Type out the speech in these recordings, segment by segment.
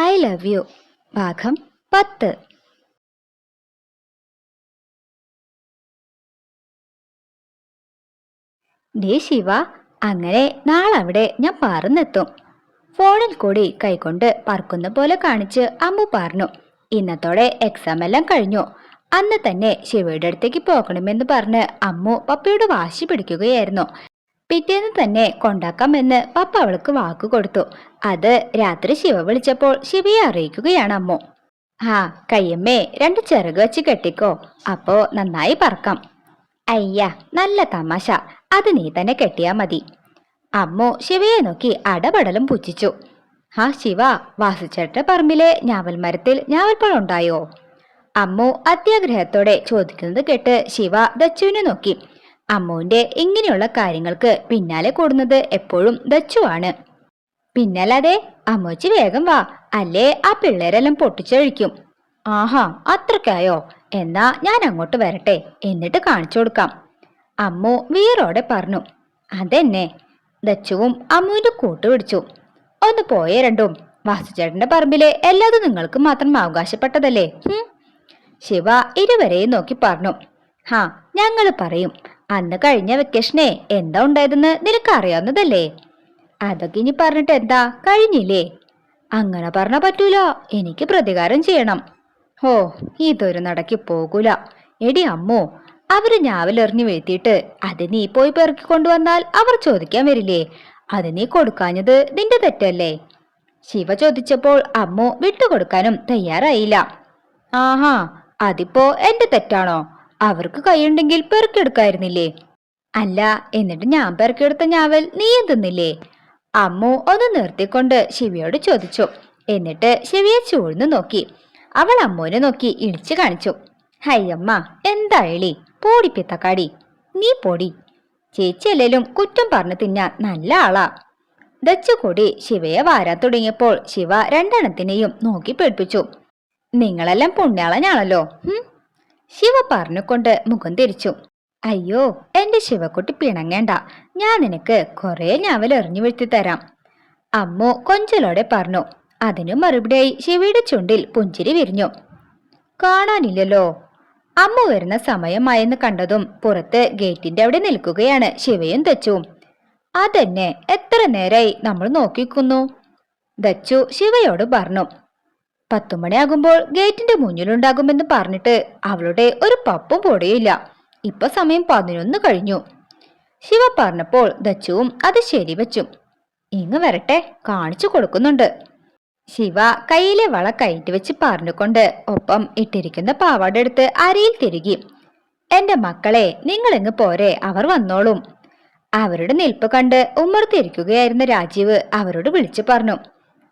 I love you. ഭാഗം പത്ത്. Day Shiva അങ്ങനെ നാളവിടെ ഞാൻ പറന്നെത്തും. ഫോണിൽ കൂടി കൈകൊണ്ട് പറക്കുന്ന പോലെ കാണിച്ച് അമ്മു പറഞ്ഞു ഇന്നത്തോടെ എക്സാം എല്ലാം കഴിഞ്ഞു. അന്ന് തന്നെ ശിവയുടെ അടുത്തേക്ക് പോകണമെന്ന് പറഞ്ഞ് അമ്മു പപ്പയോട് വാശി പിടിക്കുകയായിരുന്നു. പിറ്റേന്ന് തന്നെ കൊണ്ടാക്കാമെന്ന് പപ്പ അവൾക്ക് വാക്കു കൊടുത്തു. അത് രാത്രി ശിവ വിളിച്ചപ്പോൾ ശിവയെ അറിയിക്കുകയാണ് അമ്മു. ആ കയ്യമ്മേ രണ്ട് ചിറക് വെച്ച് കെട്ടിക്കോ. അപ്പോ നന്നായി പറക്കാം. അയ്യ നല്ല തമാശ. അത് നീ തന്നെ കെട്ടിയാ മതി. അമ്മു ശിവയെ നോക്കി അടപടലും പുച്ഛിച്ചു. ആ ശിവ വാസുചേട്ട പറമ്പിലെ ഞാവൽ മരത്തിൽ ഞാവൽപ്പഴം ഉണ്ടായോ? അമ്മു അത്യാഗ്രഹത്തോടെ ചോദിക്കുന്നത് കേട്ട് ശിവ ദച്ചുവിനെ നോക്കി. അമ്മുവിന്റെ ഇങ്ങനെയുള്ള കാര്യങ്ങൾക്ക് പിന്നാലെ കൂടുന്നത് എപ്പോഴും ദച്ചുവാണ് പിന്നല്ലാതെ അമ്മൂച്ചി വേഗം വാ അല്ലേ? ആ പിള്ളേരെല്ലാം പൊട്ടിച്ചഴിക്കും. ആഹാ അത്രക്കായോ എന്നാ ഞാൻ അങ്ങോട്ട് വരട്ടെ എന്നിട്ട് കാണിച്ചു കൊടുക്കാം. അമ്മു വീറോടെ പറഞ്ഞു അതെന്നെ. ദച്ചുവും അമ്മുവിന്റെ കൂട്ട് പിടിച്ചു. ഒന്ന് പോയേ രണ്ടും. വാസുചേട്ടന്റെ പറമ്പിലെ എല്ലാതും നിങ്ങൾക്ക് മാത്രം അവകാശപ്പെട്ടതല്ലേ? ശിവ ഇരുവരെയും നോക്കി പറഞ്ഞു. ഹാ ഞങ്ങൾ പറയും. അന്ന് കഴിഞ്ഞ വെക്കേഷനെ എന്താ ഉണ്ടായതെന്ന് നിനക്ക് അറിയാവുന്നതല്ലേ അതൊക്കെ ഇനി പറഞ്ഞിട്ട് എന്താ? കഴിഞ്ഞില്ലേ? അങ്ങനെ പറഞ്ഞ പറ്റൂല. എനിക്ക് പ്രതികാരം ചെയ്യണം. ഓ ഇതൊരു നടക്കി പോകൂല. എടി അമ്മോ അവർ ഞാവലെറിഞ്ഞു വീഴ്ത്തിയിട്ട് അത് നീ പോയി പെറുക്കി കൊണ്ടുവന്നാൽ അവർ ചോദിക്കാൻ വരില്ലേ? അത് നീ കൊടുക്കാഞ്ഞത് നിന്റെ തെറ്റല്ലേ? ശിവ ചോദിച്ചപ്പോൾ അമ്മു വിട്ടുകൊടുക്കാനും തയ്യാറായില്ല. ആഹാ അതിപ്പോ എന്റെ തെറ്റാണോ? അവർക്ക് കൈയുണ്ടെങ്കിൽ പെറുക്കിയെടുക്കായിരുന്നില്ലേ? അല്ല എന്നിട്ട് ഞാൻ പെറുക്കിയെടുത്ത ഞാവൽ നീ എന്തുന്നില്ലേ? അമ്മു ഒന്ന് നിർത്തിക്കൊണ്ട് ശിവയോട് ചോദിച്ചു. എന്നിട്ട് ശിവയെ ചൂഴ്ന്നു നോക്കി. അവൾ അമ്മുവിനെ നോക്കി ഇടിച്ചു കാണിച്ചു. ഹയ്യമ്മ എന്താ എളി? പോടി പിത്തക്കാടി. നീ പൊടി. ചേച്ചി അല്ലേലും കുറ്റം പറഞ്ഞു തിന്നാൻ നല്ല ആളാ. ദച്ചുകൂടി ശിവയെ വാരാൻ തുടങ്ങിയപ്പോൾ ശിവ രണ്ടെണ്ണത്തിനെയും നോക്കി പേടിപ്പിച്ചു. നിങ്ങളെല്ലാം പുണ്യാളനാണല്ലോ ശിവ പറഞ്ഞുകൊണ്ട് മുഖം തിരിച്ചു. അയ്യോ എന്റെ ശിവക്കുട്ടി പിണങ്ങേണ്ട. ഞാൻ നിനക്ക് കുറെ ഞാവൽ എറിഞ്ഞു വീഴ്ത്തി തരാം. അമ്മു കൊഞ്ചലോടെ പറഞ്ഞു. അതിനു മറുപടിയായി ശിവയുടെ ചുണ്ടിൽ പുഞ്ചിരി വിരിഞ്ഞു. കാണാനില്ലല്ലോ. അമ്മ വരുന്ന സമയമായെന്ന് കണ്ടതും പുറത്ത് ഗേറ്റിന്റെ അവിടെ നിൽക്കുകയാണ് ശിവയും ദച്ചുവും. അതന്നെ എത്ര നേരായി നമ്മൾ നോക്കിക്കുന്നു? ദച്ചു ശിവയോട് പറഞ്ഞു. പത്തുമണിയാകുമ്പോൾ ഗേറ്റിന്റെ മുന്നിലുണ്ടാകുമെന്ന് പറഞ്ഞിട്ട് അവളുടെ ഒരു പപ്പും പൊടിയില്ല ഇപ്പൊ സമയം പതിനൊന്ന് കഴിഞ്ഞു. ശിവ പറഞ്ഞപ്പോൾ ദച്ചുവും അത് ശരിവച്ചു. ഇങ്ങ് വരട്ടെ കാണിച്ചു കൊടുക്കുന്നുണ്ട്. ശിവ കയ്യിലെ വള കയറ്റി വെച്ച് പറഞ്ഞുകൊണ്ട് ഒപ്പം ഇട്ടിരിക്കുന്ന പാവാട എടുത്ത് അരയിൽ തിരുകി. എന്റെ മക്കളെ നിങ്ങളെങ്ങ് പോരെ അവർ വന്നോളും. അവരുടെ നിൽപ്പ് കണ്ട് ഉമ്മർത്തിരിക്കുകയായിരുന്ന രാജീവ് അവരോട് വിളിച്ചു പറഞ്ഞു.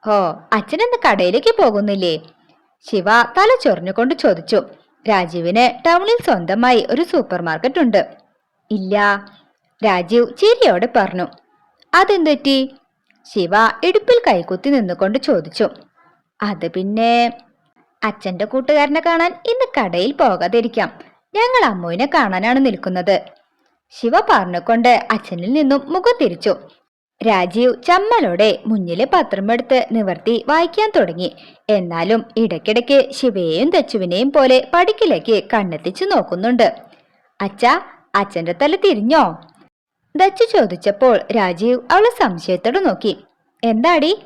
ഓ അച്ഛനെന്ന് കടയിലേക്ക് പോകുന്നില്ലേ? ശിവ തല ചൊറിഞ്ഞുകൊണ്ട് ചോദിച്ചു. രാജീവിന് ടൗണിൽ സ്വന്തമായി ഒരു സൂപ്പർ മാർക്കറ്റ് ഉണ്ട്. ഇല്ല. രാജീവ് ചിരിയോടെ പറഞ്ഞു. അതെന്തെറ്റി ശിവ ഇടുപ്പിൽ കൈകുത്തി നിന്നുകൊണ്ട് ചോദിച്ചു. അത് പിന്നെ അച്ഛന്റെ കൂട്ടുകാരനെ കാണാൻ ഇന്ന് കടയിൽ പോകാതിരിക്കാം. ഞങ്ങൾ അമ്മുവിനെ കാണാനാണ് നിൽക്കുന്നത്. ശിവ പറഞ്ഞുകൊണ്ട് അച്ഛനിൽ നിന്നും മുഖം തിരിച്ചു. രാജീവ് ചമ്മലോടെ മുന്നിലെ പത്രമെടുത്ത് നിവർത്തി വായിക്കാൻ തുടങ്ങി. എന്നാലും ഇടയ്ക്കിടയ്ക്ക് ശിവയെയും തച്ചുവിനെയും പോലെ പടിക്കിലേക്ക് കണ്ണെത്തിച്ചു നോക്കുന്നുണ്ട്. അച്ഛാ അച്ഛന്റെ തല തിരിഞ്ഞോ? ദച്ചു ചോദിച്ചപ്പോൾ രാജീവ് അവളെ സംശയത്തോടെ നോക്കി. എന്താടി?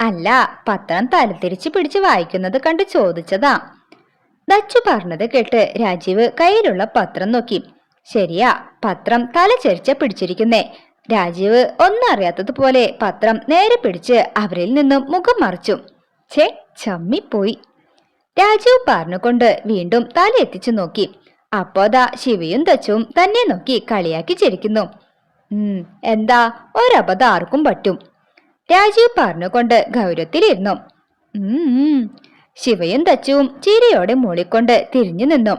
അല്ല പത്രം തലതിരിച്ച് പിടിച്ച് വായിക്കുന്നത് കണ്ട് ചോദിച്ചതാ. ദച്ചു പറഞ്ഞത് കേട്ട് രാജീവ് കയ്യിലുള്ള പത്രം നോക്കി. ശരിയാ പത്രം തല ചെരിച്ച പിടിച്ചിരിക്കുന്നേ. രാജീവ് ഒന്നും അറിയാത്തതുപോലെ പത്രം നേരെ പിടിച്ച് അവരിൽ നിന്നും മുഖം മറിച്ചു. ഛേ ചമ്മിപ്പോയി. രാജീവ് പറഞ്ഞുകൊണ്ട് വീണ്ടും തല എത്തിച്ചു നോക്കി. അപ്പോതാ ശിവയും തച്ചും തന്നെ നോക്കി കളിയാക്കി ചിരിക്കുന്നു. എന്താ? ഒരബദ്ധം ആർക്കും പറ്റും. രാജീവ് പറഞ്ഞുകൊണ്ട് ഗൗരവത്തിലിരുന്നു. ശിവയും തച്ചും ചിരിയോടെ മൂളിക്കൊണ്ട് തിരിഞ്ഞു നിന്നു.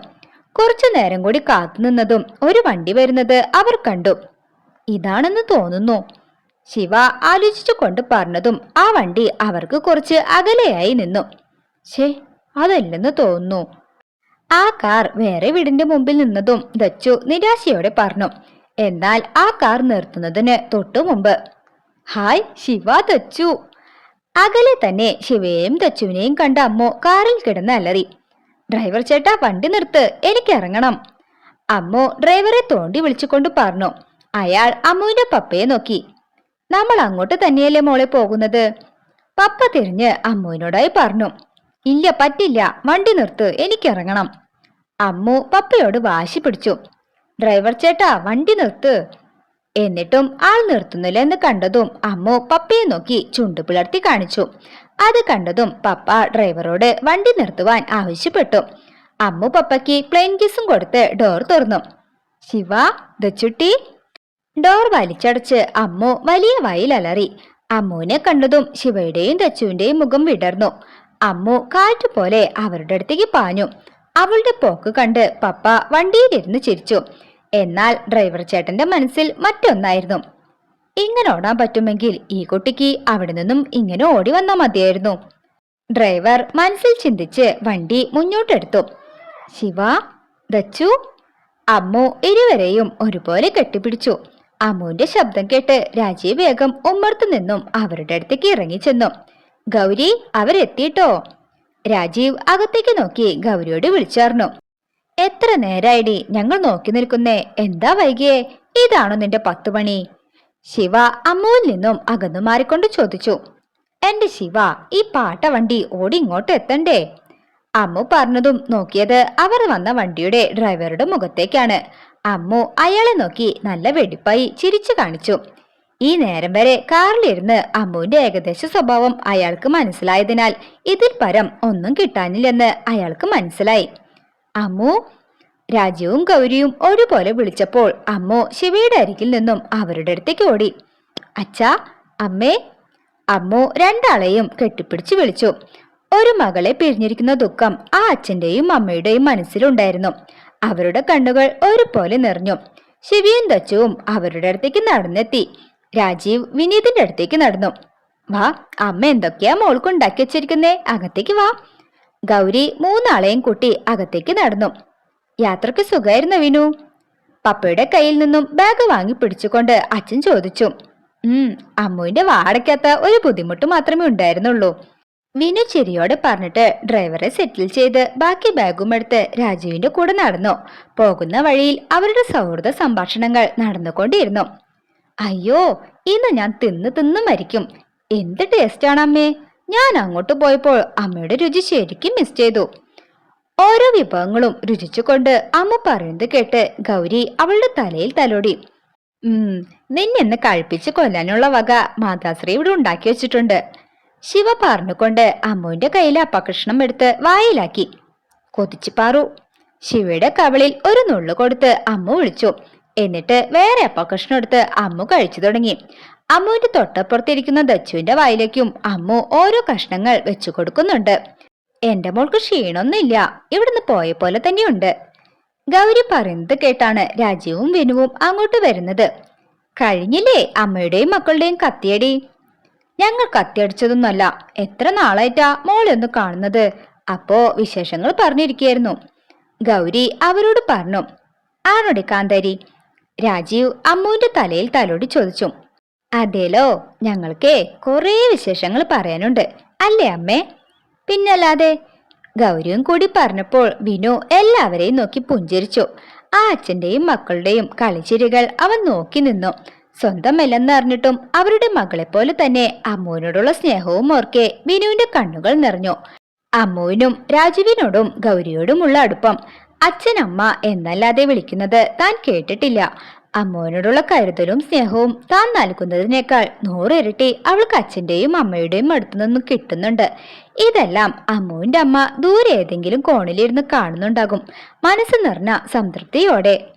കുറച്ചു നേരം കൂടി കാത്തുനിന്നതും ഒരു വണ്ടി വരുന്നത് അവർ കണ്ടു. ഇതാണെന്ന് തോന്നുന്നു. ശിവ ആലോചിച്ചു കൊണ്ട് പറഞ്ഞതും ആ വണ്ടി അവർക്ക് കുറച്ച് അകലെയായി നിന്നു. ഛേ അതല്ലെന്ന് തോന്നുന്നു. ആ കാർ വേറെ വീടിന്റെ മുമ്പിൽ നിന്നതും ദച്ചു നിരാശയോടെ പറഞ്ഞു. എന്നാൽ ആ കാർ നിർത്തുന്നതിന് തൊട്ടു മുമ്പ്. ഹായ് ശിവ ദച്ചു അകലെ തന്നെ ശിവയെയും ദച്ചുവിനെയും കണ്ട അമ്മ കാറിൽ കിടന്ന് അലറി. ഡ്രൈവർ ചേട്ടാ വണ്ടി നിർത്ത് എനിക്ക് ഇറങ്ങണം. അമ്മ ഡ്രൈവറെ തോണ്ടി വിളിച്ചുകൊണ്ട് പറഞ്ഞു. അയാൾ അമ്മുവിന്റെ പപ്പയെ നോക്കി. നമ്മൾ അങ്ങോട്ട് തന്നെയല്ലേ മോളെ പോകുന്നത്? പപ്പ തിരിഞ്ഞ് അമ്മുവിനോടായി പറഞ്ഞു. ഇല്ല പറ്റില്ല. വണ്ടി നിർത്ത്. എനിക്കിറങ്ങണം. അമ്മു പപ്പയോട് വാശി പിടിച്ചു. ഡ്രൈവർ ചേട്ടാ വണ്ടി നിർത്ത്. എന്നിട്ടും ആൾ നിർത്തുന്നില്ല എന്ന് കണ്ടതും അമ്മു പപ്പയെ നോക്കി ചുണ്ടു പിളർത്തി കാണിച്ചു. അത് കണ്ടതും പപ്പ ഡ്രൈവറോട് വണ്ടി നിർത്തുവാൻ ആവശ്യപ്പെട്ടു. അമ്മു പപ്പയ്ക്ക് പ്ലെയിൻ കിസും കൊടുത്ത് ഡോർ തുറന്നു. ശിവ ദച്ചുട്ടി ഡോർ വലിച്ചടച്ച് അമ്മു വലിയ വയലലറി. അമ്മുവിനെ കണ്ടതും ശിവയുടെയും തച്ചുവിന്റെയും മുഖം വിടർന്നു. അമ്മു കാറ്റ് പോലെ അവരുടെ അടുത്തേക്ക് പാഞ്ഞു. അവളുടെ പോക്ക് കണ്ട് പപ്പ വണ്ടിയിലിരുന്ന് ചിരിച്ചു. എന്നാൽ ഡ്രൈവർ ചേട്ടന്റെ മനസ്സിൽ മറ്റൊന്നായിരുന്നു. ഇങ്ങനെ ഓടാൻ പറ്റുമെങ്കിൽ ഈ കുട്ടിക്ക് അവിടെ നിന്നും ഇങ്ങനെ ഓടി വന്നാൽ മതിയായിരുന്നു. ഡ്രൈവർ മനസ്സിൽ ചിന്തിച്ച് വണ്ടി മുന്നോട്ടെടുത്തു. ശിവ ദച്ചു അമ്മു ഇരുവരെയും ഒരുപോലെ കെട്ടിപ്പിടിച്ചു. അമ്മുവിന്റെ ശബ്ദം കേട്ട് രാജീവ് വേഗം ഉമ്മർത്തു നിന്നും അവരുടെ അടുത്തേക്ക് ഇറങ്ങി ചെന്നു. ഗൗരി അവരെത്തിയിട്ടോ? രാജീവ് അകത്തേക്ക് നോക്കി ഗൗരിയോട് വിളിച്ചറിഞ്ഞു എത്ര നേരായിടി ഞങ്ങൾ നോക്കി നിൽക്കുന്നേ? എന്താ വൈകിയേ? ഇതാണോ നിന്റെ പത്തു മണി? ശിവ അമ്മുവിൽ നിന്നും അകന്നു മാറിക്കൊണ്ട് ചോദിച്ചു. എന്റെ ശിവ ഈ പാട്ട വണ്ടി ഓടി ഇങ്ങോട്ട് എത്തണ്ടേ? അമ്മു പറഞ്ഞതും നോക്കിയത് അവർ വന്ന വണ്ടിയുടെ ഡ്രൈവറുടെ മുഖത്തേക്കാണ്. അമ്മു അയാളെ നോക്കി നല്ല വെടിപ്പായി ചിരിച്ചു കാണിച്ചു. ഈ നേരം വരെ കാറിലിരുന്ന് അമ്മുവിന്റെ ഏകദേശ സ്വഭാവം അയാൾക്ക് മനസ്സിലായതിനാൽ ഇതിൽ പരം ഒന്നും കിട്ടാനില്ലെന്ന് അയാൾക്ക് മനസ്സിലായി. അമ്മു രാജുവും ഗൗരിയും ഒരുപോലെ വിളിച്ചപ്പോൾ അമ്മു ശിവയുടെ അരികിൽ നിന്നും അവരുടെ അടുത്തേക്ക് ഓടി. അച്ഛാ അമ്മേ. അമ്മു രണ്ടാളെയും കെട്ടിപ്പിടിച്ച് വിളിച്ചു. ഒരു മകളെ പിരിഞ്ഞിരിക്കുന്ന ദുഃഖം ആ അച്ഛന്റെയും അമ്മയുടെയും മനസ്സിലുണ്ടായിരുന്നു. അവരുടെ കണ്ണുകൾ ഒരുപോലെ നിറഞ്ഞു. ശിവിയും ദച്ചുവും അവരുടെ അടുത്തേക്ക് നടന്നെത്തി. രാജീവ് വിനീതിന്റെ അടുത്തേക്ക് നടന്നു. വാ അമ്മ എന്തൊക്കെയാ മോൾക്ക് ഉണ്ടാക്കി വെച്ചിരിക്കുന്നേ? അകത്തേക്ക് വാ. ഗൗരി മൂന്നാളെയും കൂട്ടി അകത്തേക്ക് നടന്നു. യാത്രയ്ക്ക് സുഖമായിരുന്നു വിനു? പപ്പയുടെ കയ്യിൽ നിന്നും ബാഗ് വാങ്ങി പിടിച്ചുകൊണ്ട് അച്ഛൻ ചോദിച്ചു. ഉം അമ്മുവിന്റെ വാടയ്ക്കാത്ത ഒരു ബുദ്ധിമുട്ട് മാത്രമേ ഉണ്ടായിരുന്നുള്ളൂ. വിനു ചെറിയോട് പറഞ്ഞിട്ട് ഡ്രൈവറെ സെറ്റിൽ ചെയ്ത് ബാക്കി ബാഗും എടുത്ത് രാജുവിന്റെ കൂടെ നടന്നു. പോകുന്ന വഴിയിൽ അവരുടെ സൗഹൃദ സംഭാഷണങ്ങൾ നടന്നുകൊണ്ടിരുന്നു. അയ്യോ ഇന്ന് ഞാൻ തിന്ന് തിന്ന് മരിക്കും. എന്ത് ആണ് അമ്മേ? ഞാൻ അങ്ങോട്ട് പോയപ്പോൾ അമ്മയുടെ രുചി ശരിക്കും മിസ് ചെയ്തു. ഓരോ വിഭവങ്ങളും രുചിച്ചുകൊണ്ട് അമ്മ പറയുന്നത് കേട്ട് ഗൗരി അവളുടെ തലയിൽ തലോടി. ഉം നിന്നെന്ന് കഴിപ്പിച്ച് കൊല്ലാനുള്ള വക മാതാശ്രീ ഇവിടെ ഉണ്ടാക്കി വെച്ചിട്ടുണ്ട്. ശിവ പറഞ്ഞുകൊണ്ട് അമ്മുവിന്റെ കയ്യിലെ അപ്പകൃഷ്ണം എടുത്ത് വായിലാക്കി. കൊതിച്ചു പാറു. ശിവയുടെ കവളിൽ ഒരു നുള്ളു കൊടുത്ത് അമ്മു വിളിച്ചു. എന്നിട്ട് വേറെ അപ്പകൃഷ്ണം എടുത്ത് അമ്മു കഴിച്ചു തുടങ്ങി. അമ്മുവിന്റെ തൊട്ടപ്പുറത്തിരിക്കുന്ന ദച്ചുവിന്റെ വായിലേക്കും അമ്മു ഓരോ കഷ്ണങ്ങൾ വെച്ചു കൊടുക്കുന്നുണ്ട്. എന്റെ മോൾക്ക് ക്ഷീണമൊന്നുമില്ല ഇവിടുന്ന് പോയ പോലെ തന്നെയുണ്ട്. ഗൗരി പറയുന്നത് കേട്ടാണ് രാജീവും വിനുവും അങ്ങോട്ട് വരുന്നത്. കഴിഞ്ഞില്ലേ അമ്മയുടെയും മക്കളുടെയും കത്തിയടി? ഞങ്ങൾ കത്തിയടിച്ചതൊന്നുമല്ല. എത്ര നാളായിട്ടാ മോളെ ഒന്ന് കാണുന്നത്? അപ്പോ വിശേഷങ്ങൾ പറഞ്ഞിരിക്കുകയായിരുന്നു. ഗൗരി അവരോട് പറഞ്ഞു ആണോടെ കാന്താരി? രാജീവ് അമ്മുവിന്റെ തലയിൽ തലോടി ചോദിച്ചു അതേലോ ഞങ്ങൾക്കേ കുറേ വിശേഷങ്ങൾ പറയാനുണ്ട്. അല്ലേ അമ്മേ? പിന്നല്ലാതെ ഗൗരിയും കൂടി പറഞ്ഞപ്പോൾ വിനു എല്ലാവരെയും നോക്കി പുഞ്ചിരിച്ചു. ആ അച്ഛന്റെയും മക്കളുടെയും കളിച്ചിരികൾ അവൻ നോക്കി നിന്നു. സ്വന്തമല്ലെന്ന് അറിഞ്ഞിട്ടും അവരുടെ മകളെപ്പോലെ തന്നെ അമ്മുവിനോടുള്ള സ്നേഹവും ഓർക്കെ വിനുവിന്റെ കണ്ണുകൾ നിറഞ്ഞു. അമ്മുവിനും രാജുവിനോടും ഗൗരിയോടുമുള്ള അടുപ്പം. അച്ഛനമ്മ എന്നല്ലാതെ വിളിക്കുന്നത് താൻ കേട്ടിട്ടില്ല. അമ്മുവിനോടുള്ള കരുതലും സ്നേഹവും താൻ നൽകുന്നതിനേക്കാൾ നൂറിരട്ടി അവൾക്ക് അച്ഛന്റെയും അമ്മയുടെയും അടുത്തു നിന്നും കിട്ടുന്നുണ്ട്. ഇതെല്ലാം അമ്മുവിന്റെ അമ്മ ദൂരെ ഏതെങ്കിലും കോണിലിരുന്ന് കാണുന്നുണ്ടാകും. മനസ്സ് നിറഞ്ഞ സംതൃപ്തിയോടെ